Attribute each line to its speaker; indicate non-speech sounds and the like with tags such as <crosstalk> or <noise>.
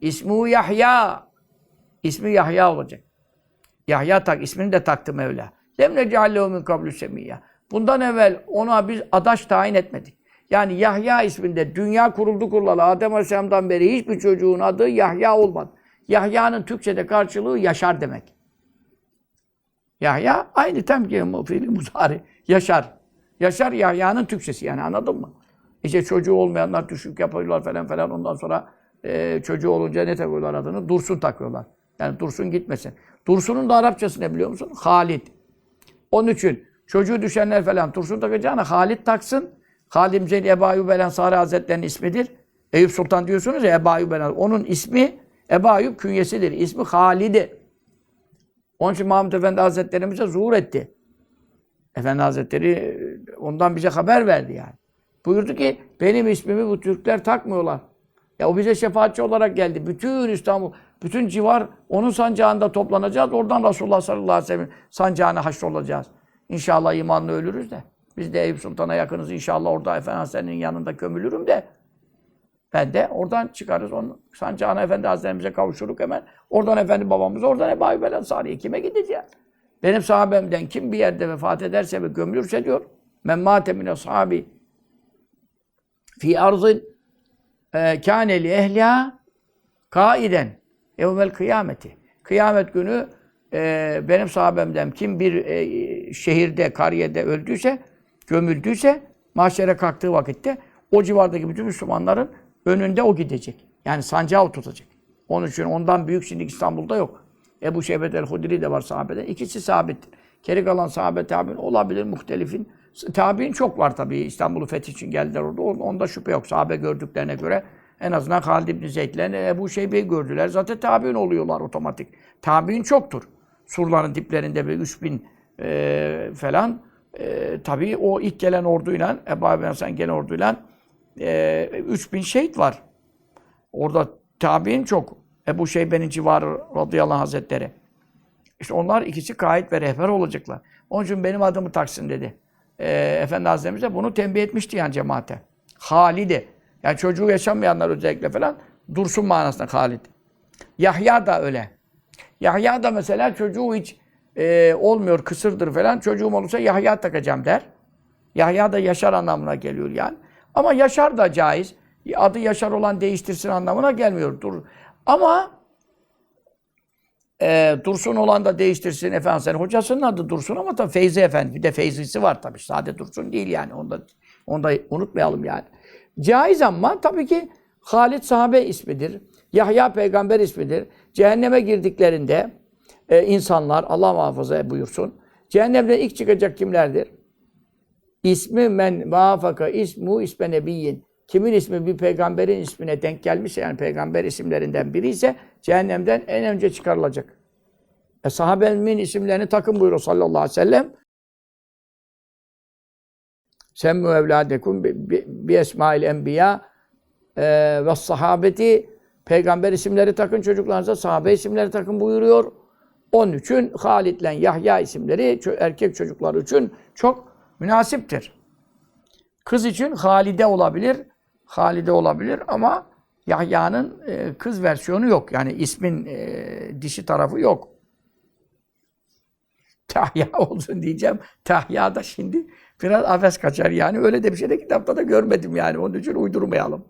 Speaker 1: İsmu Yahya. İsmi Yahya olacak. Yahya tak, ismini de taktı Mevla. Lem necallehu min kablu semiyya. Bundan evvel ona biz adaş tayin etmedik. Yani Yahya isminde dünya kuruldu kurulalı Adem Aleyhisselam'dan beri hiçbir çocuğun adı Yahya olmadı. Yahya'nın Türkçe'de karşılığı yaşar demek. Yahya aynı temkiye fiili muzari. Yaşar. Yaşar Yahya'nın Türkçesi yani anladın mı? İşte çocuğu olmayanlar düşük yapıyorlar falan falan ondan sonra e, çocuğu olunca ne takıyorlar adını? Dursun takıyorlar. Yani Dursun gitmesin. Dursun'un da Arapçası ne biliyor musun? Halid. Onun için çocuğu düşenler falan Dursun takacağına Halid taksın. Halid Zeyd Ebu Ayyub el Hazretleri'nin ismidir. Eyüp Sultan diyorsunuz ya Ebu Ayyub. Onun ismi Ebu Ayyub künyesidir. İsmi Halid'i. Onun için Mahmud Efendi Hazretlerimize zuhur etti. Efendi Hazretleri ondan bize haber verdi yani. Buyurdu ki benim ismimi bu Türkler takmıyorlar. Ya o bize şefaatçi olarak geldi. Bütün İstanbul, bütün civar onun sancağında toplanacağız. Oradan Resulullah sallallahu aleyhi ve sellem sancağına haşrolacağız. İnşallah imanla ölürüz de. Biz de Eyüp Sultan'a yakınız. İnşallah orada Efendi Hazretleri'nin yanında kömülürüm de. Ben de oradan çıkarız. Onun sancağına Efendi Hazretlerimize kavuşuruk hemen. Oradan Efendi babamız, oradan Ebu Ayyub el kime gideceğiz? Benim sahabemden kim bir yerde vefat ederse ve gömülürse diyor. Men mâte min ashabi fi arzın kâne li ehliha kaiden evvel kıyameti. Kıyamet günü e, benim sahabemden kim bir e, şehirde, kariyede öldüyse, gömüldüyse mahşere kalktığı vakitte o civardaki bütün Müslümanların önünde o gidecek. Yani sancağı o tutacak. Onun için ondan büyük şimdi İstanbul'da yok. Ebu Şehbet el-Hudri de var sahabeden. İkisi sabittir. Geri kalan sahabe tabi'in olabilir muhtelifin. Tabi'in çok var tabii. İstanbul'u fetih için geldiler orada. Onda şüphe yok. Sahabe gördüklerine göre en azından Halid İbn Zeyd'le Ebu Şeybe'yi gördüler. Zaten tabi'in oluyorlar otomatik. Tabi'in çoktur. Surların diplerinde bir 3000 e, falan. E, tabii o ilk gelen orduyla, Ebu Ayyub sen gelen orduyla e, 3000 şehit var. Orada tabi'in çok. Ebu Şeybe'nin civarı radıyallahu anh hazretleri. İşte onlar ikisi kaid ve rehber olacaklar. Onun için benim adımı taksın dedi. Ee, Efendi Hazretlerimiz de bunu tembih etmişti yani cemaate. Halid'i. Yani çocuğu yaşamayanlar özellikle falan dursun manasında Halid. Yahya da öyle. Yahya da mesela çocuğu hiç e, olmuyor, kısırdır falan. Çocuğum olursa Yahya takacağım der. Yahya da Yaşar anlamına geliyor yani. Ama Yaşar da caiz. Adı Yaşar olan değiştirsin anlamına gelmiyor. Dur. Ama e, Dursun olan da değiştirsin efendim. Sen hocasının adı Dursun ama tabii Feyzi Efendi. Bir de Feyzisi var tabii. Sade Dursun değil yani. Onu da, onu da unutmayalım yani. Caiz ama tabii ki Halid sahabe ismidir. Yahya peygamber ismidir. Cehenneme girdiklerinde e, insanlar Allah muhafaza buyursun. Cehennemden ilk çıkacak kimlerdir? İsmi men muafaka ismu isme nebiyyin. Kimin ismi bir peygamberin ismine denk gelmişse yani peygamber isimlerinden biri ise cehennemden en önce çıkarılacak. E sahabemin isimlerini takın buyuruyor sallallahu aleyhi ve sellem. Semmu evladekum bi esmail enbiya e, ve sahabeti peygamber isimleri takın çocuklarınıza sahabe isimleri takın buyuruyor. Onun için Halid ile Yahya isimleri erkek çocuklar için çok münasiptir. Kız için Halide olabilir, Halide olabilir ama Yahya'nın e, kız versiyonu yok. Yani ismin e, dişi tarafı yok. Tahya <laughs> olsun diyeceğim. Tahya da şimdi biraz afes kaçar yani. Öyle de bir şey de kitapta da görmedim yani. Onun için uydurmayalım.